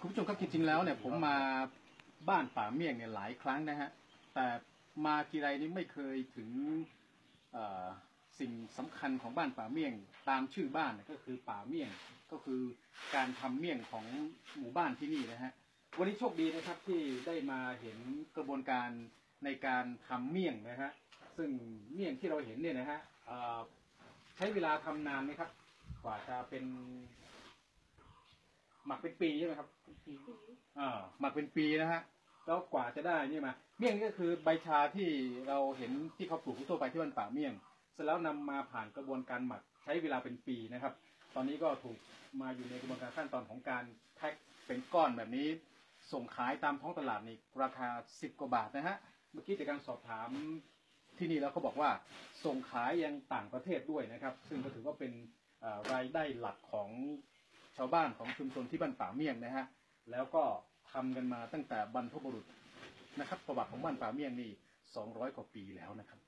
คุณผู้ชมครับจริงๆแล้วเนี่ยผมมาบ้านป่าเมี่ยงเนี่ยหลายครั้งนะฮะ แต่มาทีไรนี่ไม่เคยถึงเอ่อสิ่งสำคัญของบ้านป่าเมี่ยงตามชื่อบ้านเนี่ยก็คือป่าเมี่ยงก็คือการทำเมี่ยงของหมู่บ้านที่นี่นะฮะวันนี้โชคดีนะครับที่ได้มาเห็นกระบวนการในการทำเมี่ยงนะฮะซึ่งเมี่ยงที่เราเห็นเนี่ยนะฮะเอ่อใช้เวลาทำนานไหมครับ กว่าจะเป็น หมักเป็นปีใช่ไหมครับอ่าหมักเป็นปีนะฮะแล้วกว่าจะได้นี่มา เมี่ยงนี่ก็คือใบชาที่เราเห็นที่เขาปลูกทั่วไปที่บ้านป่าเมี่ยง เสร็จแล้วนำมาผ่านกระบวนการหมักใช้เวลาเป็นปีนะครับ ตอนนี้ก็ถูกมาอยู่ในกระบวนการขั้นตอนของการแพ็คเป็นก้อนแบบนี้ ส่งขายตามท้องตลาดนี่ราคา 10 กว่าบาทนะฮะ เมื่อกี้จากการสอบถามที่นี่แล้วเขาบอกว่าส่งขายยังต่างประเทศด้วยนะครับ ซึ่งก็ถือว่าเป็นเอ่อรายได้หลักของ ชาวบ้านของชุมชนที่บ้านป่าเมี่ยงนะฮะแล้วก็ทำกันมาตั้งแต่บรรพบุรุษนะครับ ประวัติของบ้านป่าเมี่ยงนี่200 กว่าปีแล้วนะครับ